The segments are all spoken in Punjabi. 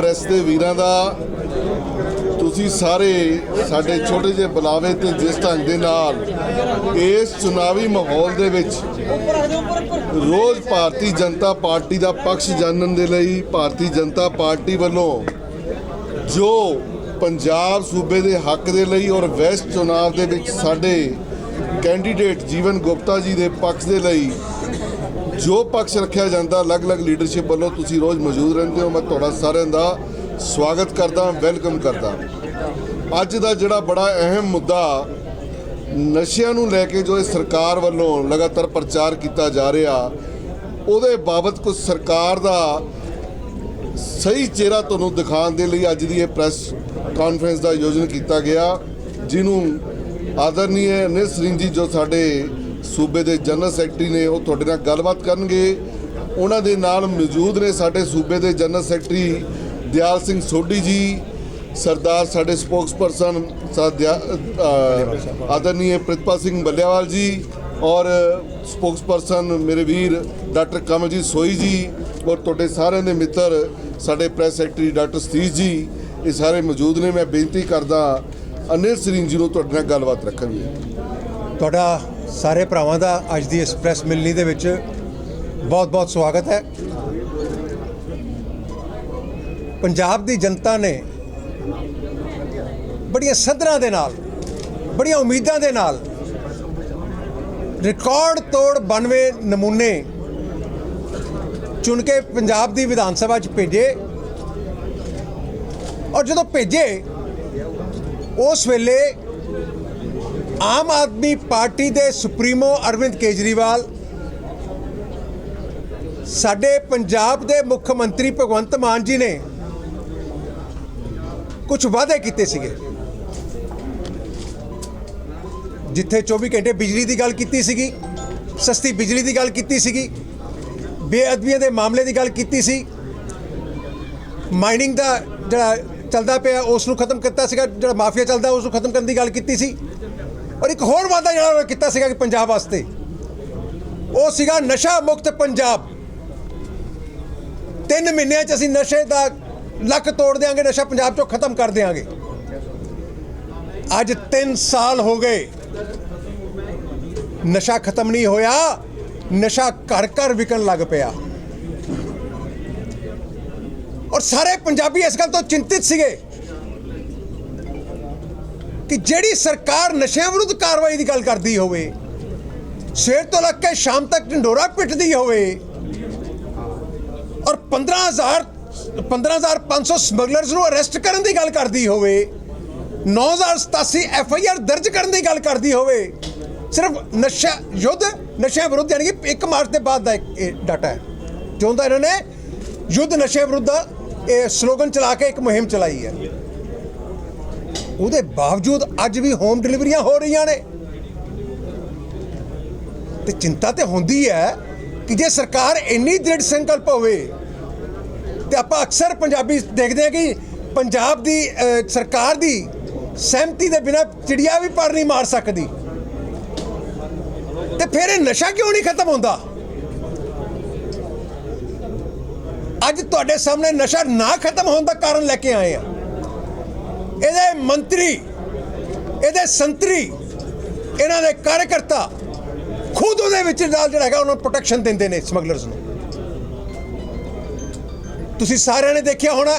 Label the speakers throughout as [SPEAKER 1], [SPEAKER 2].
[SPEAKER 1] ਪ੍ਰੈਸ ਦੇ ਵੀਰਾਂ ਦਾ ਤੁਸੀਂ ਸਾਰੇ ਸਾਡੇ ਛੋਟੇ ਜਿਹੇ ਬੁਲਾਵੇ ਤੇ ਜਿਸ ਢੰਗ ਦੇ ਨਾਲ ਇਸ ਚੁਣਾਵੀ ਮਾਹੌਲ ਦੇ ਵਿੱਚ ਰੋਜ਼ ਭਾਰਤੀ ਜਨਤਾ ਪਾਰਟੀ ਦਾ ਪੱਖ ਜਾਣਨ ਦੇ ਲਈ ਭਾਰਤੀ ਜਨਤਾ ਪਾਰਟੀ ਵੱਲੋਂ ਜੋ ਪੰਜਾਬ ਸੂਬੇ ਦੇ ਹੱਕ ਦੇ ਲਈ ਔਰ ਵੈਸਟ ਚੁਣਾਵ ਦੇ ਵਿੱਚ ਸਾਡੇ ਕੈਂਡੀਡੇਟ ਜੀਵਨ ਗੁਪਤਾ ਜੀ ਦੇ ਪੱਖ ਦੇ ਲਈ ਜੋ ਪੱਖ ਰੱਖਿਆ ਜਾਂਦਾ, ਅਲੱਗ-ਅਲੱਗ ਲੀਡਰਸ਼ਿਪ ਵੱਲੋਂ ਤੁਸੀਂ ਰੋਜ਼ ਮੌਜੂਦ ਰਹਿੰਦੇ ਹੋ, ਮੈਂ ਤੁਹਾਡਾ ਸਾਰਿਆਂ ਦਾ ਸਵਾਗਤ ਕਰਦਾ ਵੈਲਕਮ ਕਰਦਾ। ਅੱਜ ਦਾ ਜਿਹੜਾ ਬੜਾ ਅਹਿਮ ਮੁੱਦਾ ਨਸ਼ਿਆਂ ਨੂੰ ਲੈ ਕੇ ਜੋ ਇਹ ਸਰਕਾਰ ਵੱਲੋਂ ਲਗਾਤਾਰ ਪ੍ਰਚਾਰ ਕੀਤਾ ਜਾ ਰਿਹਾ, ਉਹਦੇ ਬਾਬਤ ਕੁਝ ਸਰਕਾਰ ਦਾ ਸਹੀ ਚਿਹਰਾ ਤੁਹਾਨੂੰ ਦਿਖਾਉਣ ਦੇ ਲਈ ਅੱਜ ਦੀ ਇਹ ਪ੍ਰੈਸ ਕਾਨਫਰੰਸ ਦਾ ਆਯੋਜਨ ਕੀਤਾ ਗਿਆ, ਜਿਹਨੂੰ ਆਦਰਨੀय ਅਨਿਲ ਜੀ ਜੋ ਸਾਡੇ ਸੂਬੇ ਦੇ ਜਨਰਲ ਸੈਕਟਰੀ ਨੇ ਉਹ ਤੁਹਾਡੇ ਨਾਲ ਗੱਲਬਾਤ ਕਰਨਗੇ। ਉਹਨਾਂ ਦੇ ਨਾਲ ਮੌਜੂਦ ਨੇ ਸਾਡੇ ਸੂਬੇ ਦੇ ਜਨਰਲ ਸੈਕਟਰੀ ਦਿਆਲ ਸਿੰਘ ਸੋਢੀ ਜੀ, ਸਰਦਾਰ ਸਾਡੇ ਸਪੋਕਸਪਰਸਨ ਸਾਧਿਆ ਆਦਰਨੀय ਪ੍ਰਿਤਪਾਲ ਸਿੰਘ ਬੱਲਿਆਵਾਲ ਜੀ ਔਰ ਸਪੋਕਸਪਰਸਨ ਮੇਰੇ ਵੀਰ ਡਾਕਟਰ ਕਮਲਜੀਤ ਸੋਈ ਜੀ ਔਰ ਤੁਹਾਡੇ ਸਾਰਿਆਂ ਦੇ ਮਿੱਤਰ ਸਾਡੇ ਪ੍ਰੈਸ ਸੈਕਟਰੀ ਡਾਕਟਰ ਸਤੀਸ਼ ਜੀ, ਇਹ ਸਾਰੇ ਮੌਜੂਦ ਨੇ। ਮੈਂ ਬੇਨਤੀ ਕਰਦਾ ਅਨਿਲ ਸਰੀਨ ਜੀ ਨੂੰ ਤੁਹਾਡੇ ਨਾਲ ਗੱਲਬਾਤ ਰੱਖਣਗੇ
[SPEAKER 2] ਤੁਹਾਡਾ ਸਾਰੇ ਭਰਾਵਾਂ ਦਾ ਅੱਜ ਦੀ ਇਸ ਪ੍ਰੈਸ ਮਿਲਣੀ ਦੇ ਵਿੱਚ ਬਹੁਤ-ਬਹੁਤ ਸਵਾਗਤ ਹੈ। ਪੰਜਾਬ ਦੀ ਜਨਤਾ ਨੇ ਬੜੀਆਂ ਸੱਧਰਾਂ ਦੇ ਨਾਲ, ਬੜੀਆਂ ਉਮੀਦਾਂ ਦੇ ਨਾਲ ਰਿਕਾਰਡ ਤੋੜ 92 ਨਮੂਨੇ ਚੁਣ ਕੇ ਪੰਜਾਬ ਦੀ ਵਿਧਾਨ ਸਭਾ 'ਚ ਭੇਜੇ। ਔਰ ਜਦੋਂ ਭੇਜੇ, ਉਸ ਵੇਲੇ ਆਮ ਆਦਮੀ ਪਾਰਟੀ ਦੇ ਸੁਪਰੀਮੋ ਅਰਵਿੰਦ ਕੇਜਰੀਵਾਲ, ਸਾਡੇ ਪੰਜਾਬ ਦੇ ਮੁੱਖ ਮੰਤਰੀ ਭਗਵੰਤ ਮਾਨ ਜੀ ਨੇ ਕੁਝ ਵਾਅਦੇ ਕੀਤੇ ਸੀਗੇ। ਜਿੱਥੇ 24 ਘੰਟੇ ਬਿਜਲੀ ਦੀ ਗੱਲ ਕੀਤੀ ਸੀਗੀ, ਸਸਤੀ ਬਿਜਲੀ ਦੀ ਗੱਲ ਕੀਤੀ ਸੀਗੀ, ਬੇਅਦਬੀਆਂ ਦੇ ਮਾਮਲੇ ਦੀ ਗੱਲ ਕੀਤੀ ਸੀ, ਮਾਈਨਿੰਗ ਦਾ ਜਿਹੜਾ ਚੱਲਦਾ ਪਿਆ ਉਸ ਨੂੰ ਖਤਮ ਕੀਤਾ ਸੀਗਾ, ਜਿਹੜਾ ਮਾਫੀਆ ਚੱਲਦਾ ਉਸ ਨੂੰ ਖਤਮ ਕਰਨ ਦੀ ਗੱਲ ਕੀਤੀ ਸੀ। ਔਰ ਇੱਕ ਹੋਰ ਵਾਅਦਾ ਜਿਹੜਾ ਉਹਨਾਂ ਕੀਤਾ ਸੀਗਾ ਕਿ ਪੰਜਾਬ ਵਾਸਤੇ, ਉਹ ਸੀਗਾ ਨਸ਼ਾ ਮੁਕਤ ਪੰਜਾਬ। ਤਿੰਨ ਮਹੀਨਿਆਂ 'ਚ ਅਸੀਂ ਨਸ਼ੇ ਦਾ ਲੱਕ ਤੋੜ ਦੇਾਂਗੇ ਨਸ਼ਾ ਪੰਜਾਬ 'ਚੋਂ ਖਤਮ ਕਰ ਦੇਾਂਗੇ ਅੱਜ 3 ਸਾਲ ਹੋ ਗਏ, ਨਸ਼ਾ ਖਤਮ ਨਹੀਂ ਹੋਇਆ, ਨਸ਼ਾ ਘਰ ਘਰ ਵਿਕਣ ਲੱਗ ਪਿਆ। ਔਰ ਸਾਰੇ ਪੰਜਾਬੀ ਇਸ ਗੱਲ ਤੋਂ ਚਿੰਤਿਤ ਸੀਗੇ ਕਿ ਜਿਹੜੀ ਸਰਕਾਰ ਨਸ਼ਿਆਂ ਵਿਰੁੱਧ ਕਾਰਵਾਈ ਦੀ ਗੱਲ ਕਰਦੀ ਹੋਵੇ, ਸਵੇਰ ਤੋਂ ਲੱਗ ਕੇ ਸ਼ਾਮ ਤੱਕ ਢੰਡੋਰਾ ਪਿੱਟਦੀ ਹੋਵੇ, ਔਰ 15000 15500 ਸਮਗਲਰਸ ਨੂੰ ਅਰੈਸਟ ਕਰਨ ਦੀ ਗੱਲ ਕਰਦੀ ਹੋਵੇ 9087 ਐਫ ਆਈ ਆਰ ਦਰਜ ਕਰਨ ਦੀ ਗੱਲ ਕਰਦੀ ਹੋਵੇ, ਸਿਰਫ ਨਸ਼ਾ ਯੁੱਧ, ਨਸ਼ਿਆਂ ਵਿਰੁੱਧ ਯਾਨੀ ਕਿ 1 ਮਾਰਚ ਦੇ ਬਾਅਦ ਦਾ ਇਹ ਡਾਟਾ ਹੈ। ਜੋ ਇਹਨਾਂ ਨੇ, ਯੁੱਧ ਨਸ਼ੇ ਵਿਰੁੱਧ ਇਹ ਸਲੋਗਨ ਚਲਾ ਕੇ ਇੱਕ ਮੁਹਿੰਮ ਚਲਾਈ ਹੈ। ਉਹਦੇ ਬਾਵਜੂਦ ਅੱਜ ਵੀ ਹੋਮ ਡਿਲੀਵਰੀਆਂ ਹੋ ਰਹੀਆਂ ਨੇ। ਤੇ ਚਿੰਤਾ ਤੇ ਹੁੰਦੀ ਹੈ ਕਿ ਜੇ ਸਰਕਾਰ ਇੰਨੀ ਦ੍ਰਿੜ ਸੰਕਲਪ ਹੋਵੇ, ਤੇ ਆਪਾਂ ਅਕਸਰ ਪੰਜਾਬੀ ਦੇਖਦੇ ਹਾਂ ਕਿ ਪੰਜਾਬ ਦੀ ਸਰਕਾਰ ਦੀ ਸਹਿਮਤੀ ਦੇ ਬਿਨਾ ਚਿੜੀਆ ਵੀ ਪਰ ਨਹੀਂ ਮਾਰ ਸਕਦੀ। ਤੇ ਫਿਰ ਇਹ ਨਸ਼ਾ ਕਿਉਂ ਨਹੀਂ ਖਤਮ ਹੁੰਦਾ? ਅੱਜ ਤੁਹਾਡੇ ਸਾਹਮਣੇ ਨਸ਼ਾ ਨਾ ਖਤਮ ਹੋਣ ਦਾ ਕਾਰਨ ਲੈ ਕੇ ਆਏ ਆ। ਇਹਦੇ ਮੰਤਰੀ, ਇਹਦੇ ਸੰਤਰੀ, ਇਹਨਾਂ ਦੇ ਕਾਰਜਕਰਤਾ ਖੁਦ ਉਹਦੇ ਵਿੱਚ ਨਾਲ ਜਿਹੜਾ ਹੈਗਾ ਉਹਨਾਂ ਨੂੰ ਪ੍ਰੋਟੈਕਸ਼ਨ ਦਿੰਦੇ ਨੇ ਸਮਗਲਰਸ ਨੂੰ। ਤੁਸੀਂ ਸਾਰਿਆਂ ਨੇ ਦੇਖਿਆ ਹੋਣਾ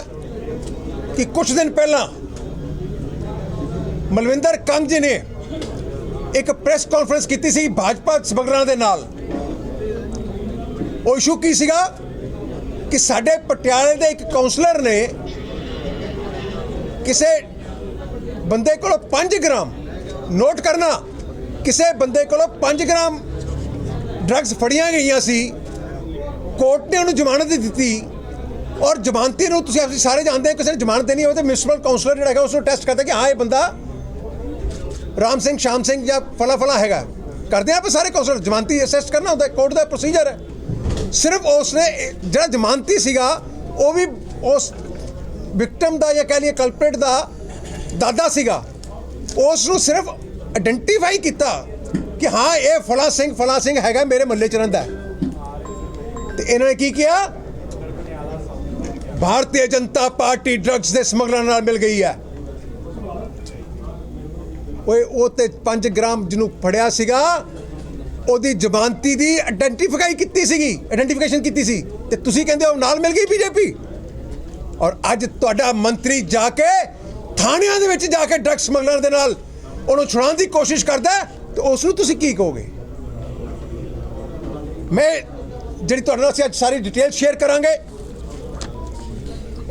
[SPEAKER 2] ਕਿ ਕੁਝ ਦਿਨ ਪਹਿਲਾਂ ਮਲਵਿੰਦਰ ਕੰਗ ਜੀ ਨੇ ਇੱਕ ਪ੍ਰੈਸ ਕਾਨਫਰੰਸ ਕੀਤੀ ਸੀ ਭਾਜਪਾ ਸਮਗਲਰਾਂ ਦੇ ਨਾਲ। ਉਹ ਇਸ਼ੂ ਕੀ ਸੀਗਾ? ਕਿ ਸਾਡੇ ਪਟਿਆਲੇ ਦੇ ਇੱਕ ਕਾਉਂਸਲਰ ਨੇ ਕਿਸੇ ਬੰਦੇ ਕੋਲੋਂ 5 ਗ੍ਰਾਮ ਨੋਟ ਕਰਨਾ। ਕਿਸੇ ਬੰਦੇ ਕੋਲੋਂ 5 ਗ੍ਰਾਮ ਡਰੱਗਸ ਫੜੀਆਂ ਗਈਆਂ ਸੀ ਕੋਰਟ ਨੇ ਉਹਨੂੰ ਜ਼ਮਾਨਤ ਦਿੱਤੀ ਔਰ ਜ਼ਮਾਨਤੀ ਨੂੰ ਤੁਸੀਂ ਅਸੀਂ ਸਾਰੇ ਜਾਣਦੇ ਹੋ, ਕਿਸੇ ਨੇ ਜ਼ਮਾਨਤ ਦੇਣੀ ਹੋਵੇ ਤਾਂ ਮਿਊਨਿਸਪਲ ਕਾਉਂਸਲਰ ਜਿਹੜਾ ਹੈਗਾ ਉਸ ਨੂੰ ਟੈਸਟ ਕਰਦਾ ਕਿ ਹਾਂ ਇਹ ਬੰਦਾ ਰਾਮ ਸਿੰਘ, ਸ਼ਾਮ ਸਿੰਘ ਜਾਂ ਫਲਾ ਫਲਾ ਹੈਗਾ। ਕਰਦੇ ਆ ਆਪਾਂ ਸਾਰੇ ਕਾਉਂਸਲਰ ਜ਼ਮਾਨਤੀ ਅਸੈਸ ਕਰਨਾ ਹੁੰਦਾ ਕੋਰਟ ਦਾ ਪ੍ਰੋਸੀਜਰ ਹੈ ਸਿਰਫ ਉਸ ਨੇ ਜਿਹੜਾ ਜ਼ਮਾਨਤੀ ਸੀਗਾ, ਉਹ ਵੀ ਉਸ ਵਿਕਟਮ ਦਾ ਜਾਂ ਕਹਿ ਲਈਏ ਕਲਪਰੇਟ ਦਾ ਦਾਦਾ ਸੀਗਾ ਉਸ ਨੂੰ ਸਿਰਫ ਆਇਡੈਂਟੀਫਾਈ ਕੀਤਾ ਕਿ ਹਾਂ, ਇਹ ਫਲਾ ਸਿੰਘ ਫਲਾ ਸਿੰਘ ਹੈਗਾ ਮੇਰੇ ਮੱਲੇ ਚ ਰਹਿੰਦਾ ਹੈ। ਤੇ ਇਹਨਾਂ ਨੇ ਕੀ ਕਿਹਾ? ਭਾਰਤੀ ਜਨਤਾ ਪਾਰਟੀ ਡਰੱਗਸ ਦੇ ਸਮਗਲਰਾਂ ਨਾਲ ਮਿਲ ਗਈ ਹੈ। ਓਏ, ਉਹ ਤੇ 5 ਗ੍ਰਾਮ ਜਿਹਨੂੰ ਫੜਿਆ ਸੀਗਾ, ਉਹਦੀ ਜ਼ਮਾਨਤੀ ਦੀ ਆਇਡੈਂਟੀਫਾਈ ਕੀਤੀ ਸੀਗੀ ਆਇਡੈਂਟੀਫਿਕੇਸ਼ਨ ਕੀਤੀ ਸੀ। ਤੇ ਤੁਸੀਂ ਕਹਿੰਦੇ ਹੋ, ਨਾਲ ਮਿਲ ਗਈ ਬੀਜੇਪੀ? ਔਰ ਅੱਜ ਤੁਹਾਡਾ ਮੰਤਰੀ ਜਾ ਕੇ ਥਾਣਿਆਂ ਦੇ ਵਿੱਚ ਜਾ ਕੇ ਡਰੱਗ ਸਮਗਲਰ ਦੇ ਨਾਲ ਉਹਨੂੰ ਛੁਡਾਉਣ ਦੀ ਕੋਸ਼ਿਸ਼ ਕਰਦਾ ਹੈ, ਤੇ ਉਸ ਨੂੰ ਤੁਸੀਂ ਕੀ ਕਹੋਗੇ? ਮੈਂ ਜਿਹੜੀ ਤੁਹਾਡੇ ਨਾਲ ਅਸੀਂ ਅੱਜ ਸਾਰੀ ਡਿਟੇਲ ਸ਼ੇਅਰ ਕਰਾਂਗੇ।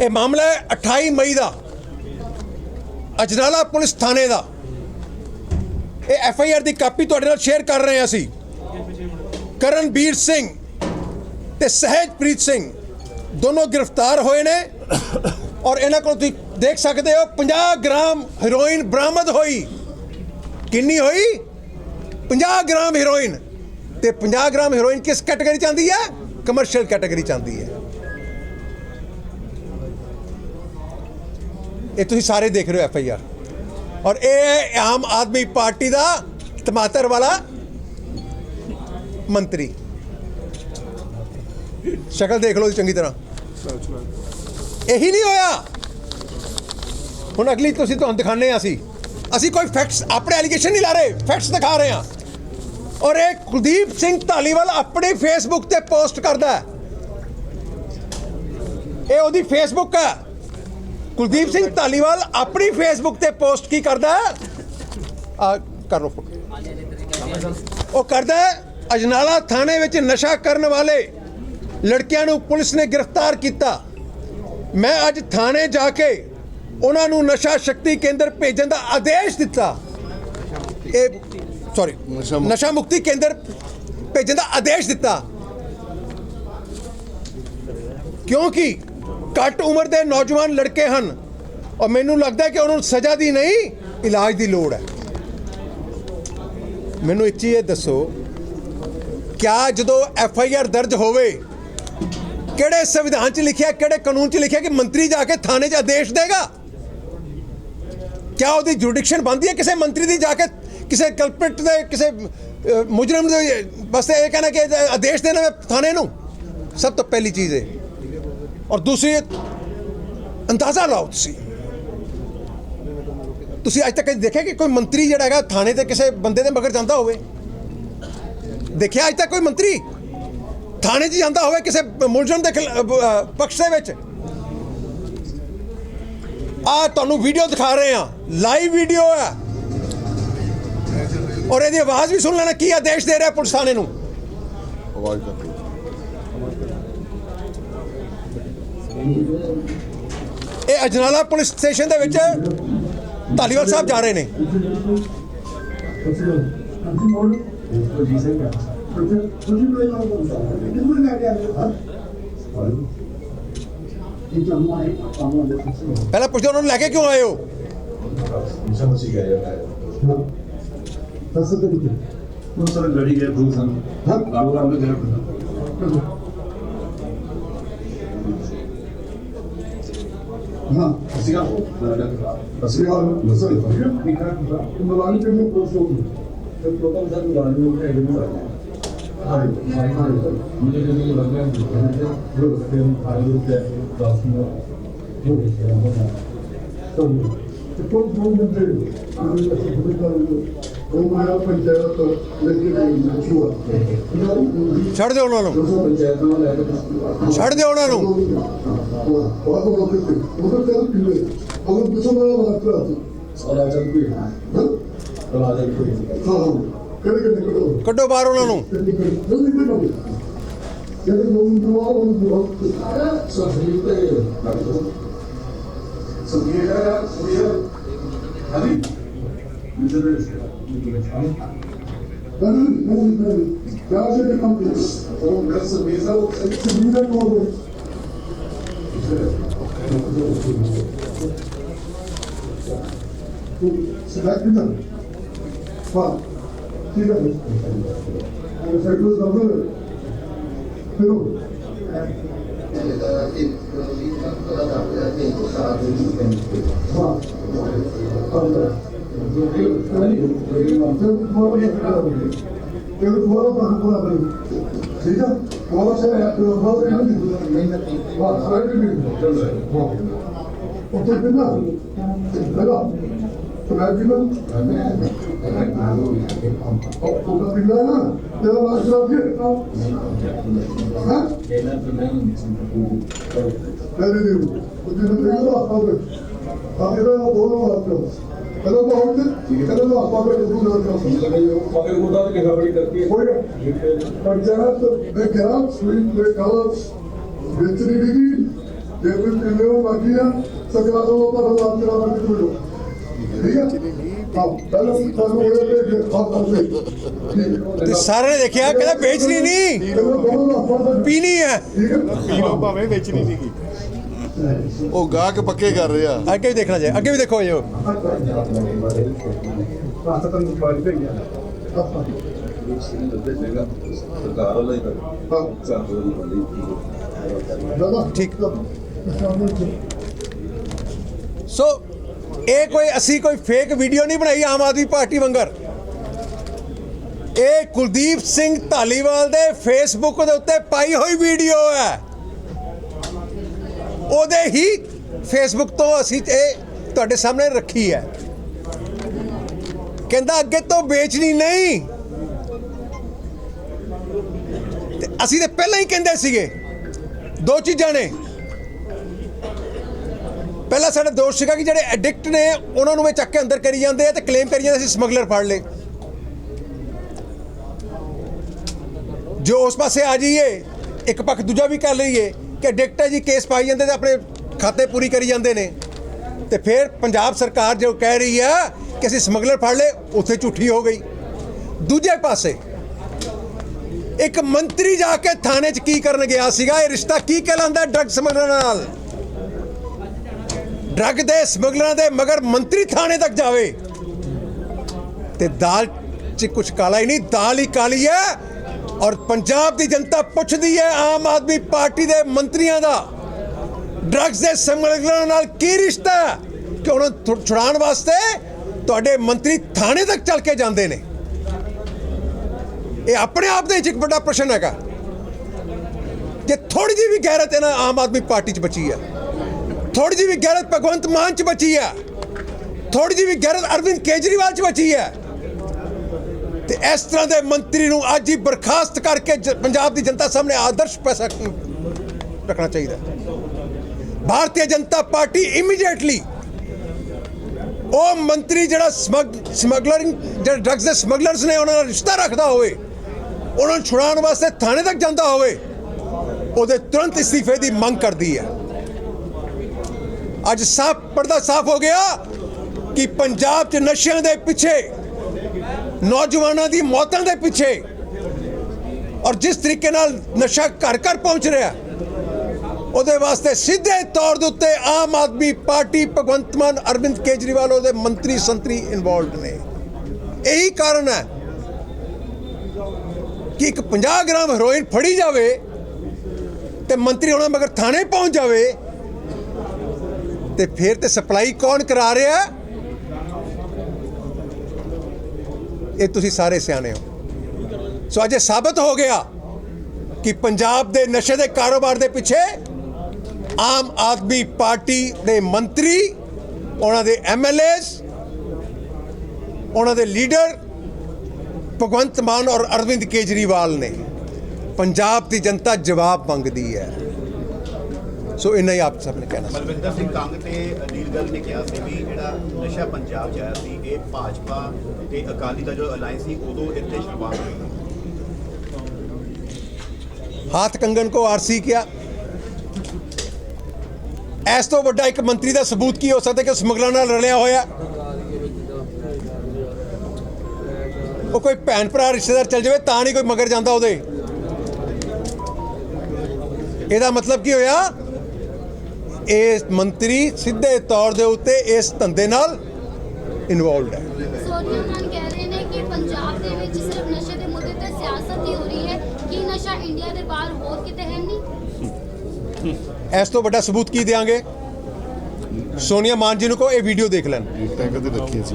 [SPEAKER 2] ਇਹ ਮਾਮਲਾ ਹੈ 28 ਮਈ ਦਾ ਅਜਨਾਲਾ ਪੁਲਿਸ ਥਾਣੇ ਦਾ। ਇਹ ਐਫ ਆਈ ਆਰ ਦੀ ਕਾਪੀ ਤੁਹਾਡੇ ਨਾਲ ਸ਼ੇਅਰ ਕਰ ਰਹੇ ਹਾਂ ਅਸੀਂ। ਕਰਨਬੀਰ ਸਿੰਘ ਤੇ ਸਹਿਜਪ੍ਰੀਤ ਸਿੰਘ ਦੋਨੋਂ ਗ੍ਰਿਫਤਾਰ ਹੋਏ ਨੇ ਔਰ ਇਹਨਾਂ ਕੋਲ ਤੁਸੀਂ ਦੇਖ ਸਕਦੇ ਹੋ 50 ਗ੍ਰਾਮ ਹੀਰੋਇਨ ਬਰਾਮਦ ਹੋਈ। ਕਿੰਨੀ ਹੋਈ? 50 ਗ੍ਰਾਮ ਹੀਰੋਇਨ ਤੇ 50 ਗ੍ਰਾਮ ਹੀਰੋਇਨ ਕਿਸ ਕੈਟਾਗਰੀ ਚ ਆਉਂਦੀ ਹੈ? ਕਮਰਸ਼ੀਅਲ ਕੈਟਾਗਰੀ ਚ ਆਉਂਦੀ ਹੈ। ਇਹ ਤੁਸੀਂ ਸਾਰੇ ਦੇਖ ਰਹੇ ਹੋ ਐਫ ਆਈ ਆਰ ਔਰ ਇਹ ਹੈ ਆਮ ਆਦਮੀ ਪਾਰਟੀ ਦਾ ਟਮਾਟਰ ਵਾਲਾ ਮੰਤਰੀ। ਸ਼ਕਲ ਦੇਖ ਲਓ ਜੀ ਚੰਗੀ ਤਰ੍ਹਾਂ। ਇਹੀ ਨਹੀਂ ਹੋਇਆ। ਹੁਣ ਅਗਲੀ ਤੁਸੀਂ ਤੁਹਾਨੂੰ ਦਿਖਾਣੇ ਆ ਅਸੀਂ। ਅਸੀਂ ਕੋਈ ਫੈਕਟਸ ਆਪਣੇ ਐਲੀਗੇਸ਼ਨ ਨਹੀਂ ਲਾ ਰਹੇ ਫੈਕਟਸ ਦਿਖਾ ਰਹੇ ਹਾਂ। ਔਰ ਇਹ ਕੁਲਦੀਪ ਸਿੰਘ ਧਾਲੀਵਾਲ ਆਪਣੇ ਫੇਸਬੁੱਕ ਤੇ ਪੋਸਟ ਕਰਦਾ ਹੈ। ਇਹ ਉਹਦੀ ਫੇਸਬੁੱਕ ਹੈ। ਕੁਲਦੀਪ ਸਿੰਘ ਧਾਲੀਵਾਲ ਆਪਣੀ ਫੇਸਬੁੱਕ ਤੇ ਪੋਸਟ ਕੀ ਕਰਦਾ ਆ, ਕਰ ਲਓ ਫੋਟੋ। ਉਹ ਕਰਦਾ ਅਜਨਾਲਾ ਥਾਣੇ ਵਿੱਚ ਨਸ਼ਾ ਕਰਨ ਵਾਲੇ ਲੜਕਿਆਂ ਨੂੰ ਪੁਲਿਸ ਨੇ ਗ੍ਰਿਫਤਾਰ ਕੀਤਾ। ਮੈਂ ਅੱਜ ਥਾਣੇ ਜਾ ਕੇ ਉਹਨਾਂ ਨੂੰ ਨਸ਼ਾ ਸ਼ਕਤੀ ਕੇਂਦਰ ਭੇਜਣ ਦਾ ਆਦੇਸ਼ ਦਿੱਤਾ। ਇਹ ਸੌਰੀ
[SPEAKER 1] ਨਸ਼ਾ ਮੁਕਤੀ-
[SPEAKER 2] ਕੇਂਦਰ ਭੇਜਣ ਦਾ ਆਦੇਸ਼ ਦਿੱਤਾ। ਕਿਉਂਕਿ ਘੱਟ ਉਮਰ ਦੇ ਨੌਜਵਾਨ ਲੜਕੇ ਹਨ ਔਰ ਮੈਨੂੰ ਲੱਗਦਾ ਹੈ ਕਿ ਉਹਨਾਂ ਨੂੰ ਸਜ਼ਾ ਦੀ ਨਹੀਂ ਇਲਾਜ ਦੀ ਲੋੜ ਹੈ। ਮੈਨੂੰ ਇੱਕ ਚੀਜ਼ ਇਹ ਦੱਸੋ ਕਿਆ ਜਦੋਂ ਐਫ ਆਈ ਆਰ ਦਰਜ ਹੋਵੇ ਕਿਹੜੇ ਸੰਵਿਧਾਨ 'ਚ ਲਿਖਿਆ ਕਿਹੜੇ ਕਾਨੂੰਨ 'ਚ ਲਿਖਿਆ ਕਿ ਮੰਤਰੀ ਜਾ ਕੇ ਥਾਣੇ 'ਚ ਆਦੇਸ਼ ਦੇਗਾ? ਕਿਆ ਉਹਦੀ ਜੁਰਿਡਿਕਸ਼ਨ ਬਣਦੀ ਹੈ ਕਿਸੇ ਮੰਤਰੀ ਦੀ ਜਾ ਕੇ, ਕਿਸੇ ਕਲਪਿਟ ਦੇ, ਕਿਸੇ ਮੁਜਰਮ ਦੇ, ਬਸ ਇਹ ਕਹਿਣਾ ਕਿ ਆਦੇਸ਼ ਦੇਣਾ ਹੈ ਥਾਣੇ ਨੂੰ। ਸਭ ਤੋਂ ਪਹਿਲੀ ਚੀਜ਼ ਹੈ ਔਰ ਦੂਸਰੀ, ਅੰਦਾਜ਼ਾ ਲਾਓ ਤੁਸੀਂ। ਤੁਸੀਂ ਅੱਜ ਤੱਕ ਕਦੇ ਦੇਖਿਆ ਕਿ ਕੋਈ ਮੰਤਰੀ ਜਿਹੜਾ ਹੈਗਾ ਥਾਣੇ ਤੇ ਕਿਸੇ ਬੰਦੇ ਦੇ ਮਗਰ ਜਾਂਦਾ ਹੋਵੇ? ਦੇਖਿਆ ਅੱਜ ਤੱਕ ਕੋਈ ਮੰਤਰੀ? ਥਾਣੇ 'ਚ ਜਾਂਦਾ ਹੋਵੇ ਕਿਸੇ ਮੁਲਜ਼ਮ ਦੇ ਪਕਸ਼ ਦੇ ਵਿੱਚ? ਆ ਤੁਹਾਨੂੰ ਵੀਡੀਓ ਦਿਖਾ ਰਹੇ ਆ ਲਾਈਵ ਵੀਡੀਓ ਹੈ। ਔਰ ਇਹਦੀ ਆਵਾਜ਼ ਵੀ ਸੁਣ ਲੈਣਾ ਕੀ ਆਦੇਸ਼ ਦੇ ਰਿਹਾ ਪੁਲਿਸ ਥਾਣੇ ਨੂੰ?
[SPEAKER 1] ਆਵਾਜ਼ ਕਰ।
[SPEAKER 2] ਇਹ ਅਜਨਾਲਾ ਪੁਲਿਸ ਸਟੇਸ਼ਨ ਦੇ ਵਿੱਚ ਧਾਲੀਵਾਲ ਸਾਹਿਬ ਜਾ ਰਹੇ ਨੇ। ਪਹਿਲਾਂ ਪੁੱਛਦੇ ਉਹਨਾਂ ਨੂੰ ਲੈ ਕੇ ਕਿਉਂ ਆਏ ਹੋ?
[SPEAKER 3] 무슨 것이가 연락해요. 다섯 개 밑에. 무슨 거리에 무슨 나무랑도 되고.
[SPEAKER 4] ਹਾਂ
[SPEAKER 3] ਅਸੀਂ ਕਾ
[SPEAKER 4] ਅਸੀਂ ਕਾ ਦੱਸੋ ਇਹ ਮਲਾਨੀ ਤੇ ਮੈਂ ਕੋਸ ਹੋ ਤੇ ਪ੍ਰੋਗਰਾਮ ਸਰ ਮਲਾਨੀ ਨੂੰ ਹੈ ਜਿਵੇਂ ਹਾਂ ਹਾਂ ਮੈਨੂੰ
[SPEAKER 3] ਜਦੋਂ ਲੱਗ ਰਿਹਾ ਹੈ ਕਿ
[SPEAKER 4] ਉਹ ਸਟੇਮ ਆਇਲੋ ਤੇ ਦੱਸਣਾ ਜੋ ਹੈ ਨਾ ਤਾਂ ਤੇ ਕੋਈ ਕੋਈ ਬੰਦੇ ਜਿਹੜੇ ਹਸਪਤਾਲ ਉਹ ਮਾਇਆ ਪੰਚਾਇਤ ਲੈ ਕੇ ਗਈ ਸ਼ੁਰੂ
[SPEAKER 2] ਛੱਡ ਦਿਓ ਉਹਨਾਂ ਨੂੰ। ਛੱਡ ਦਿਓ ਉਹਨਾਂ ਨੂੰ।
[SPEAKER 4] ਬਹੁਤ ਲੋਕ ਉਹ ਕਰ ਪੀਵੇ ਉਹ ਪਿਛੋਂ ਵਾਲਾ ਵਾਕਰਾ
[SPEAKER 3] ਸਾਰਾ ਚੱਲ ਪਈ
[SPEAKER 4] ਹਾਂ?
[SPEAKER 3] ਰਾਜਾ ਕੋਈ
[SPEAKER 4] ਹਾਂ
[SPEAKER 2] ਕੱਢੋ? ਬਾਹਰ ਉਹਨਾਂ ਨੂੰ।
[SPEAKER 4] ਜਲਦੀ ਕੱਢੋ। ਜਿਹੜੇ ਲੋਕ ਦੁਆਰ ਉਹ ਦੁਆਰ
[SPEAKER 3] ਸਭ ਜਿਹੜੇ ਸਭ ਜਿਹੜਾ ਸਭ Hadi. Bize de
[SPEAKER 4] Dönün, dönün, dönün. Yavaşça bir kapıyız. Oğlum nasıl? Bize o sekiz binde mi olur? Sıcak bir dönüm. Bak. Bir dönüm. Yani sekiz dönüm. Bir dönüm. Circle ਦਾ ਫਿਰ ਠੀਕ ਹੈ ਉਹ ਸੇ ਉਹ ਇਹ ਨਹੀਂ ਵਾਹ ਸਾਰੇ ਵੀ ਉਹ ਤੇ ਬਿਨਾ ਲਗਾ ਮੈਂ ਵੀ ਨਾ ਉਹ ਉਹ ਬਿਨਾ ਨਾ ਜਦੋਂ ਮਸਲਾ ਫਿਰ ਤਾਂ ਹਾਂ ਇਹਨਾਂ ਪ੍ਰੋਬਲਮ ਨਹੀਂ ਸੀ ਮੇਰੇ ਦੀ ਉਹ ਜਦੋਂ ਮੇਰਾ ਆਪਾਂ ਆਖਿਰ ਉਹ ਬੋਲੋ ਆਪਾਂ ਕਦੋਂ ਬਹੁਤ ਕਦੋਂ ਆਪਾਂ ਬੜੇ ਨੂੰ ਨਾ ਕਰ ਸਕਦੇ
[SPEAKER 3] ਮਗਰ ਉਹਦਾ ਕਿ ਗੜਬੜੀ ਕਰਕੇ
[SPEAKER 4] ਹੋਇਆ ਪਰ ਜਰਾ ਤਾਂ ਮੈਂ ਕਹਾਂ ਸਵੀਨ ਦੇ ਕਾਲਰ ਵੇਚਣੀ ਵੀ ਜੇ ਕੋਈ ਕਹਿੰਦੇ ਹੋ ਬਾਕੀ ਆ ਸਕਲਾ ਤੋਂ ਪਰ ਬਾਤ ਕਰਾ ਕੇ ਠੀਕ ਹੈ
[SPEAKER 2] ਤੇ ਸਾਰੇ ਨੇ ਦੇਖਿਆ ਕਹਿੰਦਾ ਵੇਚਣੀ ਨਹੀਂ। ਪੀਣੀ ਹੈ।
[SPEAKER 5] ਪੀਰੋ ਭਾਵੇਂ ਵੇਚਣੀ ਨਹੀਂ ਕੀ
[SPEAKER 1] ਉਹ ਗਾਹਕ ਪੱਕੇ ਕਰ ਰਿਹਾ।
[SPEAKER 2] ਅੱਗੇ ਵੀ ਦੇਖਣਾ ਚਾਹੀਦਾ ਅੱਗੇ ਵੀ ਦੇਖੋ ਜੋ
[SPEAKER 4] ਠੀਕ।
[SPEAKER 2] ਸੋ ਇਹ ਕੋਈ, ਅਸੀਂ ਕੋਈ ਫੇਕ ਵੀਡੀਓ ਨਹੀਂ ਬਣਾਈ ਆਮ ਆਦਮੀ ਪਾਰਟੀ ਵੰਗਰ। ਇਹ ਕੁਲਦੀਪ ਸਿੰਘ ਧਾਲੀਵਾਲ ਦੇ ਫੇਸਬੁੱਕ ਦੇ ਉੱਤੇ ਪਾਈ ਹੋਈ ਵੀਡੀਓ ਹੈ। ਉਹਦੇ ਹੀ ਫੇਸਬੁੱਕ ਤੋਂ ਅਸੀਂ ਇਹ ਤੁਹਾਡੇ ਸਾਹਮਣੇ ਰੱਖੀ ਹੈ। ਕਹਿੰਦਾ ਅੱਗੇ ਤੋਂ ਵੇਚਣੀ ਨਹੀਂ। ਅਸੀਂ ਤੇ ਪਹਿਲਾਂ ਹੀ ਕਹਿੰਦੇ ਸੀਗੇ, ਦੋ ਚੀਜ਼ਾਂ ਨੇ। ਪਹਿਲਾਂ ਸਾਡਾ ਦੋਸ਼ ਸੀਗਾ ਕਿ ਜਿਹੜੇ ਐਡਿਕਟ ਨੇ, ਉਹਨਾਂ ਨੂੰ ਵੀ ਚੱਕ ਕੇ ਅੰਦਰ ਕਰੀ ਜਾਂਦੇ ਆ ਤੇ ਕਲੇਮ ਕਰੀ ਜਾਂਦੇ ਅਸੀਂ ਸਮਗਲਰ ਫੜ ਲਏ। ਜੋ ਉਸ ਪਾਸੇ ਆ ਜਾਈਏ, ਇੱਕ ਪੱਖ ਦੂਜਾ ਵੀ ਕਰ ਲਈਏ ਕਿ ਐਡਿਕਟ ਹੈ ਜੀ ਕੇਸ ਪਾਈ ਜਾਂਦੇ ਤੇ ਆਪਣੇ ਖਾਤੇ ਪੂਰੀ ਕਰੀ ਜਾਂਦੇ ਨੇ। ਤੇ ਫਿਰ ਪੰਜਾਬ ਸਰਕਾਰ ਜੋ ਕਹਿ ਰਹੀ ਹੈ ਕਿ ਅਸੀਂ ਸਮਗਲਰ ਫੜ ਲਏ, ਉੱਥੇ ਝੂਠੀ ਹੋ ਗਈ। ਦੂਜੇ ਪਾਸੇ, ਇੱਕ ਮੰਤਰੀ ਜਾ ਕੇ ਥਾਣੇ 'ਚ ਕੀ ਕਰਨ ਗਿਆ ਸੀਗਾ? ਇਹ ਰਿਸ਼ਤਾ ਕੀ ਕਹਿਲਾਂਦਾ ਡਰੱਗ ਸਮਗਲਰ ਨਾਲ? ਡਰੱਗ ਦੇ ਸਮਗਲਰਾਂ ਦੇ ਮਗਰ ਮੰਤਰੀ ਥਾਣੇ ਤੱਕ ਜਾਵੇ। ਤੇ ਦਾਲ 'ਚ ਕੁਝ ਕਾਲਾ ਹੀ ਨਹੀਂ, ਦਾਲ ਹੀ ਕਾਲੀ ਹੈ ਔਰ ਪੰਜਾਬ ਦੀ ਜਨਤਾ ਪੁੱਛਦੀ ਹੈ ਆਮ ਆਦਮੀ ਪਾਰਟੀ ਦੇ ਮੰਤਰੀਆਂ ਦਾ। ਡਰੱਗਸ ਦੇ ਸਮਗਲਰਾਂ ਨਾਲ ਕੀ ਰਿਸ਼ਤਾ ਹੈ? ਕਿ ਉਹਨਾਂ ਨੂੰ ਛੁਡਾਉਣ ਵਾਸਤੇ ਤੁਹਾਡੇ ਮੰਤਰੀ ਥਾਣੇ ਤੱਕ ਚੱਲ ਕੇ ਜਾਂਦੇ ਨੇ। ਇਹ ਆਪਣੇ ਆਪ ਦੇ ਵਿੱਚ ਇੱਕ ਵੱਡਾ ਪ੍ਰਸ਼ਨ ਹੈਗਾ ਕਿ ਥੋੜੀ ਜਿਹੀ ਵੀ ਗੈਰਤ ਇਹਨਾਂ ਆਮ ਆਦਮੀ ਪਾਰਟੀ 'ਚ ਬਚੀ ਹੈ। ਥੋੜੀ ਜਿਹੀ ਵੀ ਗੈਰਤ ਭਗਵੰਤ ਮਾਨ 'ਚ ਬਚੀ ਹੈ ਥੋੜੀ ਜਿਹੀ ਵੀ ਗੈਰਤ ਅਰਵਿੰਦ ਕੇਜਰੀਵਾਲ 'ਚ ਬਚੀ ਹੈ ਤੇ ਇਸ ਤਰ੍ਹਾਂ ਦੇ ਮੰਤਰੀ ਨੂੰ ਅੱਜ ਹੀ ਬਰਖਾਸਤ ਕਰਕੇ ਜ- ਪੰਜਾਬ ਦੀ ਜਨਤਾ ਸਾਹਮਣੇ ਆਦਰਸ਼ ਪੈਸਾ ਰੱਖਣਾ ਚਾਹੀਦਾ। ਭਾਰਤੀ ਜਨਤਾ ਪਾਰਟੀ ਇਮੀਡੀਏਟਲੀ ਉਹ ਮੰਤਰੀ ਜਿਹੜਾ ਸਮਗ, ਸਮਗਲਰਿੰਗ, ਜਿਹੜੇ ਡਰੱਗਸ ਦੇ ਸਮਗਲਰਸ ਨੇ, ਉਹਨਾਂ ਨਾਲ ਰਿਸ਼ਤਾ ਰੱਖਦਾ ਹੋਵੇ, ਉਹਨਾਂ ਨੂੰ ਛੁਡਾਉਣ ਵਾਸਤੇ ਥਾਣੇ ਤੱਕ ਜਾਂਦਾ ਹੋਵੇ, ਉਹਦੇ ਤੁਰੰਤ ਅਸਤੀਫੇ ਦੀ ਮੰਗ ਕਰਦੀ ਹੈ। ਅੱਜ ਸਾਫ਼ ਪਰਦਾ ਸਾਫ਼ ਹੋ ਗਿਆ ਕਿ ਪੰਜਾਬ 'ਚ ਨਸ਼ਿਆਂ ਦੇ ਪਿੱਛੇ, ਨੌਜਵਾਨਾਂ ਦੀ ਮੌਤਾਂ ਦੇ ਪਿੱਛੇ ਔਰ ਜਿਸ ਤਰੀਕੇ ਨਾਲ ਨਸ਼ਾ ਘਰ ਘਰ ਪਹੁੰਚ ਰਿਹਾ, ਉਹਦੇ ਵਾਸਤੇ ਸਿੱਧੇ ਤੌਰ ਦੇ ਉੱਤੇ ਆਮ ਆਦਮੀ ਪਾਰਟੀ ਭਗਵੰਤ ਮਾਨ, ਅਰਵਿੰਦ ਕੇਜਰੀਵਾਲ ਉਹਦੇ ਮੰਤਰੀ ਸੰਤਰੀ ਇਨਵੋਲਡ ਨੇ। ਇਹੀ ਕਾਰਨ ਹੈ ਕਿ ਇੱਕ 50 ਗ੍ਰਾਮ ਹੈਰੋਇਨ ਫੜੀ ਜਾਵੇ ਤੇ ਮੰਤਰੀ ਉਹਨਾਂ ਮਗਰ ਥਾਣੇ ਪਹੁੰਚ ਜਾਵੇ ਤੇ ਫਿਰ ਤੇ ਸਪਲਾਈ ਕੌਣ ਕਰਾ ਰਿਹਾ? ਇਹ ਤੁਸੀਂ ਸਾਰੇ ਸਿਆਣੇ ਹੋ। ਸੋ ਅੱਜ ਸਾਬਤ ਹੋ ਗਿਆ ਕਿ ਪੰਜਾਬ ਦੇ ਨਸ਼ੇ ਦੇ ਕਾਰੋਬਾਰ ਦੇ ਪਿੱਛੇ ਆਮ ਆਦਮੀ ਪਾਰਟੀ ਦੇ ਮੰਤਰੀ, ਉਹਨਾਂ ਦੇ ਐਮਐਲਏਸ ਉਹਨਾਂ ਦੇ ਲੀਡਰ ਭਗਵੰਤ ਮਾਨ ਔਰ ਅਰਵਿੰਦ ਕੇਜਰੀਵਾਲ ਨੇ ਪੰਜਾਬ ਦੀ ਜਨਤਾ ਜਵਾਬ ਮੰਗਦੀ ਹੈ। ਸੋ ਇੰਨਾ ਹੀ ਆਪ ਸਭ ਨੇ ਕਹਿਣਾ ਸੀ।
[SPEAKER 5] ਬਲਵਿੰਦਰ ਸਿੰਘ ਕੰਗ ਤੇ ਅਨੀਲ ਗੱਲ ਨੇ ਕਿਹਾ ਸੀ ਵੀ ਜਿਹੜਾ ਨਸ਼ਾ ਪੰਜਾਬ 'ਚ ਆਇਆ ਸੀ ਇਹ ਭਾਜਪਾ ਤੇ ਅਕਾਲੀ ਦਾ ਜੋ ਅਲਾਈਅੰਸ ਸੀ ਉਦੋਂ ਇੱਥੇ ਸ਼ੁਰੂਆਤ ਹੋਈ।
[SPEAKER 2] ਹਾਥ ਕੰਗਨ ਕੋ ਆਰਸੀ ਕਿਹਾ ਇਸ ਤੋਂ ਵੱਡਾ ਇੱਕ ਮੰਤਰੀ ਦਾ ਸਬੂਤ ਕੀ ਹੋ ਸਕਦਾ ਕਿ ਉਹ ਸਮਗਲਰਾਂ ਨਾਲ ਰਲਿਆ ਹੋਇਆ? ਉਹ ਕੋਈ ਭੈਣ ਭਰਾ ਰਿਸ਼ਤੇਦਾਰ ਚਲ ਜਾਵੇ ਤਾਂ ਨਹੀਂ ਕੋਈ ਮਗਰ ਜਾਂਦਾ ਉਹਦੇ। ਇਹਦਾ ਮਤਲਬ ਕੀ ਹੋਇਆ? ਇਹ ਮੰਤਰੀ ਸਿੱਧੇ ਤੌਰ ਦੇ ਉੱਤੇ ਇਸ ਧੰਦੇ ਨਾਲ ਇਨਵੋਲਡ ਹੈ।
[SPEAKER 6] ਸੋਨੀਆ ਮਾਨ ਕਹਿ ਰਹੇ ਨੇ ਕਿ ਪੰਜਾਬ ਦੇ ਵਿੱਚ ਸਿਰਫ ਨਸ਼ੇ ਦੇ ਮੁੱਦੇ ਤੇ ਸਿਆਸਤ ਹੀ ਹੋ ਰਹੀ ਹੈ। ਕਿ ਨਸ਼ਾ ਇੰਡੀਆ ਦੇ ਬਾਹਰ ਹੋਰ ਕਿਤੇ ਹੈ ਨਹੀਂ?
[SPEAKER 2] ਇਸ ਤੋਂ ਵੱਡਾ ਸਬੂਤ ਕੀ ਦੇਾਂਗੇ ਸੋਨੀਆ ਮਾਨ ਜੀ ਨੂੰ ਕੋ ਇਹ ਵੀਡੀਓ ਦੇਖ ਲੈਣ।
[SPEAKER 1] ਟੈਂਕ ਤੇ ਰੱਖੀ ਸੀ।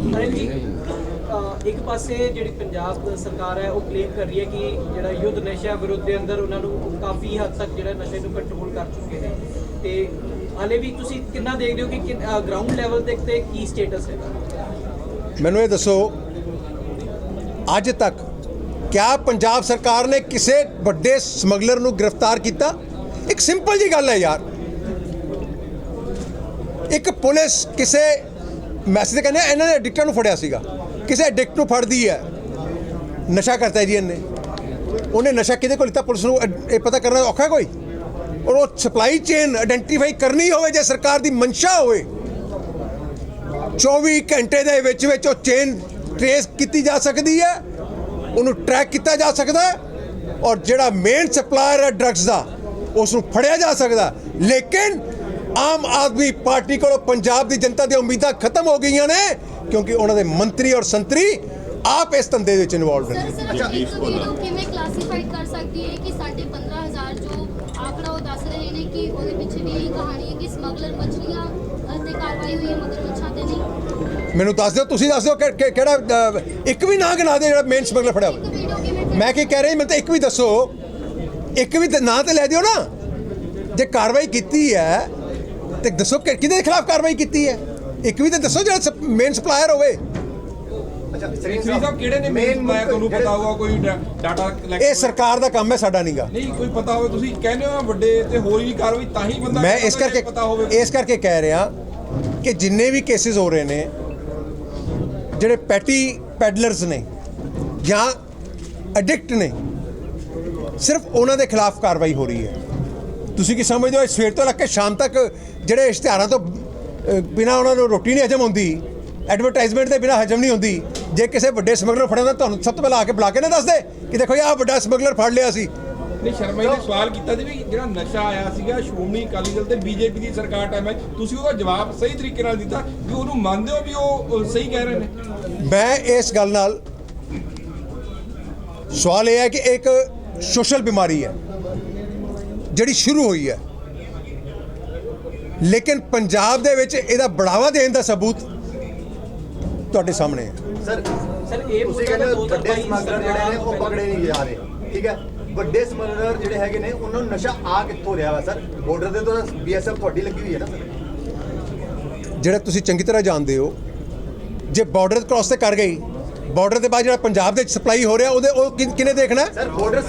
[SPEAKER 7] ਇੱਕ ਪਾਸੇ ਜਿਹੜੀ ਪੰਜਾਬ ਸਰਕਾਰ ਹੈ ਉਹ ਕਲੇਮ ਕਰ ਰਹੀ ਹੈ ਕਿ ਜਿਹੜਾ ਯੁੱਧ ਨਸ਼ਾ ਵਿਰੁੱਧ ਦੇ ਅੰਦਰ ਉਹਨਾਂ ਨੂੰ ਕਾਫੀ ਹੱਦ ਤੱਕ ਜਿਹੜਾ ਨਸ਼ੇ ਨੂੰ ਕੰਟਰੋਲ ਕਰ ਚੁੱਕੇ ਨੇ। ਤੇ ਹਾਲੇ ਵੀ ਤੁਸੀਂ ਕਿੰਨਾ ਦੇਖਦੇ ਹੋ ਕਿ ਗਰਾਊਂਡ ਲੈਵਲ ਤੇ ਤੇ ਕੀ ਸਟੇਟਸ ਹੈ
[SPEAKER 2] ਮੈਨੂੰ ਇਹ ਦੱਸੋ, ਅੱਜ ਤੱਕ ਕਿਆ ਪੰਜਾਬ ਸਰਕਾਰ ਨੇ ਕਿਸੇ ਵੱਡੇ ਸਮਗਲਰ ਨੂੰ ਗ੍ਰਿਫਤਾਰ ਕੀਤਾ? ਇੱਕ ਸਿੰਪਲ ਜੀ ਗੱਲ ਹੈ ਯਾਰ। ਇੱਕ ਪੁਲਿਸ ਕਿਸੇ ਮੈਸੇਜ ਕਹਿੰਦੇ ਇਹਨਾਂ ਨੇ ਐਡਿਕਟਾਂ ਨੂੰ ਫੜਿਆ ਸੀਗਾ। ਕਿਸੇ ਐਡਿਕਟ ਨੂੰ ਫੜਦੀ ਹੈ। ਨਸ਼ਾ ਕਰਤਾ ਜੀ ਇਹਨੇ। ਉਹਨੇ ਨਸ਼ਾ ਕਿਹਦੇ ਕੋਲ ਲਿੱਤਾ? ਪੁਲਿਸ ਨੂੰ, ਇਹ ਪਤਾ ਕਰਨਾ ਔਖਾ ਕੋਈ? ਔਰ ਉਹ ਸਪਲਾਈ ਚੇਨ ਆਇਡੈਂਟੀਫਾਈ ਕਰਨੀ ਹੋਵੇ ਜੇ ਸਰਕਾਰ ਦੀ ਮਨਸ਼ਾ ਹੋਵੇ 24 ਘੰਟੇ ਦੇ ਵਿੱਚ ਵਿੱਚ ਉਹ ਚੇਨ ਟ੍ਰੇਸ ਕੀਤੀ ਜਾ ਸਕਦੀ ਹੈ ਉਹਨੂੰ ਟਰੈਕ ਕੀਤਾ ਜਾ ਸਕਦਾ ਹੈ ਔਰ ਜਿਹੜਾ ਮੇਨ ਸਪਲਾਇਰ ਹੈ ਡਰੱਗਸ ਦਾ ਉਸ ਨੂੰ ਫੜਿਆ ਜਾ ਸਕਦਾ ਲੇਕਿਨ ਆਮ ਆਦਮੀ ਪਾਰਟੀ ਕੋਲੋਂ ਪੰਜਾਬ ਦੀ ਜਨਤਾ ਦੀਆਂ ਉਮੀਦਾਂ ਖਤਮ ਹੋ ਗਈਆਂ ਨੇ ਕਿਉਂਕਿ ਉਹਨਾਂ ਦੇ ਮੰਤਰੀ ਔਰ ਸੰਤਰੀ ਆਪ ਇਸ ਧੰਦੇ ਵਿੱਚ ਇਨਵੋਲਡ ਨੇ।
[SPEAKER 6] ਕਿਵੇਂ ਕਲਾਸੀਫਾਈਡ ਕਰ ਸਕਦੀ ਹੈ ਕਿ ਸਾਡੇ 15000 ਜੋ ਆંકੜਾ ਉਹ ਦੱਸ ਰਹੇ ਨੇ ਕਿ ਉਹਦੇ ਪਿੱਛੇ ਵੀ ਇਹੀ ਕਹਾਣੀ ਹੈ ਕਿ ਸਮਗਲਰ ਮਛਲੀਆਂ ਤੇ ਕਾਰਵਾਈ ਹੋਈ ਹੈ ਮਗਰ ਮੱਛਾਂ ਤੇ ਨਹੀਂ।
[SPEAKER 2] ਮੈਨੂੰ ਦੱਸ ਦਿਓ ਤੁਸੀਂ ਦੱਸ ਦਿਓ ਕਿ- ਕਿ- ਕਿਹੜਾ ਅਹ, ਇੱਕ ਵੀ ਨਾਂ ਗਿਣਾ ਦਿਓ ਜਿਹੜਾ ਮੇਨ ਸਮਗਲਰ ਫੜਿਆ ਹੋਵੇ
[SPEAKER 6] ਵੀਡੀਓ ਕਿਵੇਂ
[SPEAKER 2] ਮੈਂ ਕੀ ਕਹਿ ਰਿਹਾ ਮੈਨੂੰ ਤਾਂ ਇੱਕ ਵੀ ਦੱਸੋ। ਇੱਕ ਵੀ ਤਾਂ ਨਾਂ ਤੇ ਲੈ ਦਿਓ ਨਾ। ਜੇ ਕਾਰਵਾਈ ਕੀਤੀ ਹੈ ਤੇ ਦੱਸੋ ਕਿ ਕਿਹਦੇ ਖਿਲਾਫ ਕਾਰਵਾਈ ਕੀਤੀ ਹੈ? ਇੱਕ ਵੀ ਤਾਂ ਦੱਸੋ ਜਿਹੜਾ ਮੇਨ ਸਪਲਾਇਰ ਹੋਵੇ।
[SPEAKER 5] ਅੱਛਾ
[SPEAKER 8] ਸ੍ਰੀ ਸਾਹਿਬ ਕਿਹੜੇ ਨੇ ਮੇਨ ਮੈਂ ਤੁਹਾਨੂੰ ਪਤਾ ਹੋਊਗਾ ਕੋਈ ਡਾਟਾ
[SPEAKER 2] ਇਹ ਸਰਕਾਰ ਦਾ ਕੰਮ ਹੈ ਸਾਡਾ ਨਹੀਂਗਾ
[SPEAKER 8] ਨਹੀਂ ਕੋਈ ਪਤਾ ਹੋਵੇ ਤੁਸੀਂ ਕਹਿੰਦੇ ਹੋ ਵੱਡੇ ਤੇ ਹੋਰ ਵੀ ਕਾਰਵਾਈ ਤਾਂ ਹੀ ਬੰਦਾ
[SPEAKER 2] ਮੈਂ ਇਸ ਕਰਕੇ ਇਸ ਕਰਕੇ ਕਹਿ ਰਿਹਾ ਕਿ ਜਿੰਨੇ ਵੀ ਕੇਸਿਸ ਹੋ ਰਹੇ ਨੇ ਜਿਹੜੇ ਪੈਟੀ ਪੈਡਲਰਸ ਨੇ ਜਾਂ ਐਡਿਕਟ ਨੇ ਸਿਰਫ ਉਹਨਾਂ ਦੇ ਖਿਲਾਫ ਕਾਰਵਾਈ ਹੋ ਰਹੀ ਹੈ। ਤੁਸੀਂ ਕੀ ਸਮਝਦੇ ਹੋ ਸਵੇਰ ਤੋਂ ਲੈ ਕੇ ਸ਼ਾਮ ਤੱਕ ਜਿਹੜੇ ਇਸ਼ਤਿਹਾਰਾਂ ਤੋਂ ਬਿਨਾਂ ਉਹਨਾਂ ਨੂੰ ਰੋਟੀ ਨਹੀਂ ਹਜਮ ਹੁੰਦੀ ਐਡਵਰਟਾਈਜ਼ਮੈਂਟ ਦੇ ਬਿਨਾਂ ਹਜਮ ਨਹੀਂ ਹੁੰਦੀ। ਜੇ ਕਿਸੇ ਵੱਡੇ ਸਮਗਲਰ ਫੜਿਆ ਤਾਂ ਤੁਹਾਨੂੰ ਸਭ ਤੋਂ ਪਹਿਲਾਂ ਆ ਕੇ ਬੁਲਾ ਕੇ ਨਾ ਦੱਸ ਦੇ ਕਿ ਦੇਖੋ ਇਹ ਆਹ ਵੱਡਾ ਸਮਗਲਰ ਫੜ ਲਿਆ ਸੀ।
[SPEAKER 8] ਨਹੀਂ ਸ਼ਰਮਾ ਜੀ ਨੇ ਸਵਾਲ ਕੀਤਾ ਸੀ ਵੀ ਜਿਹੜਾ ਨਸ਼ਾ ਆਇਆ ਸੀਗਾ ਸ਼੍ਰੋਮਣੀ ਅਕਾਲੀ ਦਲ ਤੇ ਬੀਜੇਪੀ ਦੀ ਸਰਕਾਰ ਟਾਈਮ ਹੈ ਤੁਸੀਂ ਉਹਦਾ ਜਵਾਬ ਸਹੀ ਤਰੀਕੇ ਨਾਲ ਦਿੱਤਾ ਵੀ ਉਹਨੂੰ ਮੰਨਦੇ ਹੋ ਵੀ ਉਹ ਸਹੀ ਕਹਿ ਰਹੇ ਨੇ?
[SPEAKER 2] ਮੈਂ ਇਸ ਗੱਲ ਨਾਲ ਸਵਾਲ ਇਹ ਹੈ ਕਿ ਇੱਕ ਸੋਸ਼ਲ ਬਿਮਾਰੀ ਹੈ ਜਿਹੜੀ ਸ਼ੁਰੂ ਹੋਈ ਹੈ। ਲੇਕਿਨ ਪੰਜਾਬ ਦੇ ਵਿੱਚ ਇਹਦਾ ਬੜਾਵਾ ਦੇਣ ਦਾ ਸਬੂਤ ਤੁਹਾਡੇ ਸਾਹਮਣੇ ਹੈ।
[SPEAKER 5] ਸਰ
[SPEAKER 7] ਸਰ ਇਹ
[SPEAKER 5] ਤੁਸੀਂ ਕਹਿੰਦੇ
[SPEAKER 7] ਤਾਂ
[SPEAKER 5] ਹੋ
[SPEAKER 7] ਦੋ
[SPEAKER 5] ਵੱਡੇ ਸਮਗਲਰ ਜਿਹੜੇ ਨੇ ਉਹ ਪਕੜੇ ਨਹੀਂ ਜਾ ਰਹੇ ਠੀਕ ਹੈ? ਵੱਡੇ ਸਮਗਲਰ ਜਿਹੜੇ ਹੈਗੇ ਨੇ ਉਹਨਾਂ ਨੂੰ ਨਸ਼ਾ ਆ ਕਿੱਥੋਂ ਰਿਹਾ ਵਾ ਸਰ? ਬਾਰਡਰ ਦੇ ਤੋਂ ਬੀਐਸਐਫ ਤੁਹਾਡੀ ਲੱਗੀ ਹੋਈ ਹੈ ਨਾ ਸਰ?
[SPEAKER 2] ਜਿਹੜਾ ਤੁਸੀਂ ਚੰਗੀ ਤਰ੍ਹਾਂ ਜਾਣਦੇ ਹੋ ਜੇ ਬਾਰਡਰ ਕ੍ਰਾਸ ਤੇ ਕਰ ਗਈ ਬਾਰਡਰ ਦੇ ਬਾਅਦ ਜਿਹੜਾ ਪੰਜਾਬ ਦੇ ਵਿੱਚ ਸਪਲਾਈ ਹੋ ਰਿਹਾ ਉਹਦੇ ਉਹ ਕਿਨ- ਕਿਹਨੇ ਦੇਖਣਾ?
[SPEAKER 5] ਸਰ ਬਾਰਡਰ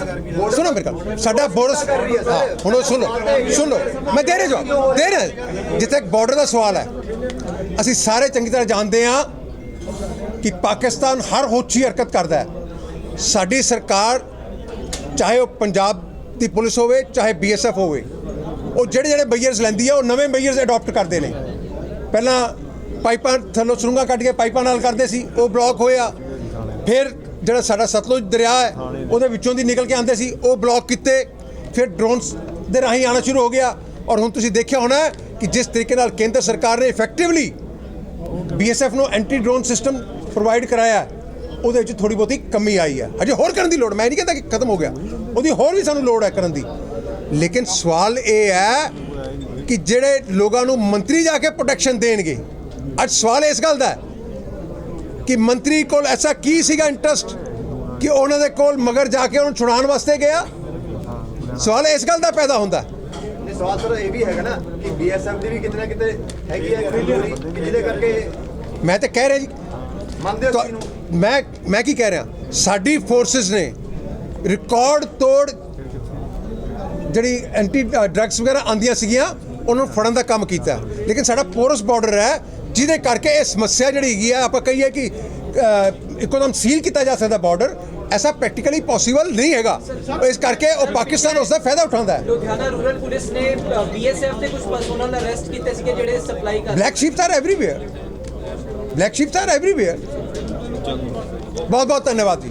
[SPEAKER 2] ਸੁਣੋ ਮੇਰੇ ਗੱਲ। ਸਾਡਾ ਬੋਰਸ
[SPEAKER 5] ਕਰ ਰਹੀ ਹੈ ਸਰ।
[SPEAKER 2] ਹਾਂ ਹੁਣ ਉਹ ਸੁਣੋ ਸੁਣੋ। ਮੈਂ ਦੇ ਰਿਹਾ ਜਵਾਬ ਦੇ ਰਿਹਾ। ਜਿੱਥੇ ਬਾਰਡਰ ਦਾ ਸਵਾਲ ਹੈ ਅਸੀਂ ਸਾਰੇ ਚੰਗੀ ਤਰ੍ਹਾਂ ਜਾਣਦੇ ਹਾਂ ਕਿ ਪਾਕਿਸਤਾਨ ਹਰ ਹੋਛੀ ਹਰਕਤ ਕਰਦਾ ਹੈ। ਸਾਡੀ ਸਰਕਾਰ, ਚਾਹੇ ਉਹ ਪੰਜਾਬ ਦੀ ਪੁਲਿਸ ਹੋਵੇ, ਚਾਹੇ ਬੀਐਸਐਫ ਹੋਵੇ, ਉਹ ਜਿਹੜੇ ਜਿਹੜੇ ਬਈਅਰਸ ਲੈਂਦੀ ਆ, ਉਹ ਨਵੇਂ ਬਈਅਰਸ ਅਡਾਪਟ ਕਰਦੇ ਨੇ। ਪਹਿਲਾਂ ਪਾਈਪਾਂ ਥੱਲੋਂ ਸੁਰੰਗਾਂ ਕੱਢ ਕੇ ਪਾਈਪਾਂ ਨਾਲ ਕਰਦੇ ਸੀ, ਉਹ ਬਲੌਕ ਹੋਇਆ ਫਿਰ ਜਿਹੜਾ ਸਾਡਾ ਸਤਲੁਜ ਦਰਿਆ ਹੈ, ਉਹਦੇ ਵਿੱਚੋਂ ਦੀ ਨਿਕਲ ਕੇ ਆਉਂਦੇ ਸੀ, ਉਹ ਬਲੌਕ ਕੀਤੇ। ਫਿਰ ਡਰੋਨਸ ਦੇ ਰਾਹੀਂ ਆਉਣਾ ਸ਼ੁਰੂ ਹੋ ਗਿਆ। ਔਰ ਹੁਣ ਤੁਸੀਂ ਦੇਖਿਆ ਹੋਣਾ ਕਿ ਜਿਸ ਤਰੀਕੇ ਨਾਲ ਕੇਂਦਰ ਸਰਕਾਰ ਨੇ ਇਫੈਕਟਿਵਲੀ ਬੀਐਸਐਫ ਨੂੰ ਐਂਟੀ ਡਰੋਨ ਸਿਸਟਮ ਪ੍ਰੋਵਾਈਡ ਕਰਾਇਆ। ਉਹਦੇ ਵਿੱਚ ਥੋੜੀ ਬਹੁਤੀ ਕਮੀ ਆਈ ਹੈ। ਅਜੇ ਹੋਰ ਕਰਨ ਦੀ ਲੋੜ, ਮੈਂ ਨਹੀਂ ਕਹਿੰਦਾ ਕਿ ਖਤਮ ਹੋ ਗਿਆ। ਉਹਦੀ ਹੋਰ ਵੀ ਸਾਨੂੰ ਲੋੜ ਹੈ ਕਰਨ ਦੀ। ਲੇਕਿਨ ਸਵਾਲ ਇਹ ਹੈ ਕਿ ਜਿਹੜੇ ਲੋਕਾਂ ਨੂੰ ਮੰਤਰੀ ਜਾ ਕੇ ਪ੍ਰੋਟੈਕਸ਼ਨ ਦੇਣਗੇ, ਅੱਜ ਸਵਾਲ ਇਸ ਗੱਲ ਦਾ ਕਿ ਮੰਤਰੀ ਕੋਲ ਐਸਾ ਕੀ ਸੀਗਾ ਇੰਟਰਸਟ ਕਿ ਉਹਨਾਂ ਦੇ ਕੋਲ ਮਗਰ ਜਾ ਕੇ ਉਹਨੂੰ ਛੁਡਾਉਣ ਵਾਸਤੇ ਗਿਆ? ਸਵਾਲ ਇਸ ਗੱਲ ਦਾ ਪੈਦਾ ਹੁੰਦਾ।
[SPEAKER 5] ਸਵਾਲ ਸਰ ਇਹ ਵੀ ਹੈਗਾ ਨਾ ਕਿ ਬੀਐਸਐਫ ਦੀ ਵੀ ਕਿਤੇ ਨਾ ਕਿਤੇ ਹੈਗੀ ਹੈ ਕਮਜ਼ੋਰੀ ਕਿ ਜਿਹਦੇ ਕਰਕੇ
[SPEAKER 2] ਮੈਂ ਤਾਂ ਕਹਿ ਰਿਹਾ ਜੀ
[SPEAKER 5] ਮੰਨਦੇ ਹੋ ਨੂੰ
[SPEAKER 2] ਮੈਂ ਮੈਂ ਕੀ ਕਹਿ ਰਿਹਾ? ਸਾਡੀ ਫੋਰਸਸ ਨੇ ਰਿਕਾਰਡ ਤੋੜ ਜਿਹੜੀ ਐਂਟੀ ਡਰੱਗਸ ਵਗੈਰਾ ਆਂਦੀਆਂ ਸੀਗੀਆਂ ਉਹਨਾਂ ਨੂੰ ਫੜਨ ਦਾ ਕੰਮ ਕੀਤਾ। ਲੇਕਿਨ ਸਾਡਾ ਪੋਰਸ ਬਾਰਡਰ ਹੈ ਜਿਹਦੇ ਕਰਕੇ ਇਹ ਸਮੱਸਿਆ ਜਿਹੜੀ ਹੈਗੀ ਆ ਆਪਾਂ ਕਹੀਏ ਕਿ ਅਹ, ਇੱਕੋਦਮ ਸੀਲ ਕੀਤਾ ਜਾ ਸਕਦਾ ਬਾਰਡਰ ਐਸਾ ਪ੍ਰੈਕਟੀਕਲੀ ਪੋਸੀਬਲ ਨਹੀਂ ਹੈਗਾ ਇਸ ਕਰਕੇ ਉਹ ਪਾਕਿਸਤਾਨ ਉਸ ਦਾ ਫਾਇਦਾ ਉਠਾਉਂਦਾ ਹੈ
[SPEAKER 7] ਲੁਧਿਆਣਾ ਰੂਰਲ ਪੁਲਿਸ ਨੇ ਬੀਐਸਐਫ ਦੇ ਕੁਝ ਪਰਸਨਲ ਅਰੈਸਟ ਕੀਤੇ ਸੀਗੇ ਜਿਹੜੇ ਸਪਲਾਈ ਕਰ
[SPEAKER 2] black sheeps are everywhere black sheeps are everywhere ਬਹੁਤ ਬਹੁਤ ਧੰਨਵਾਦ ਜੀ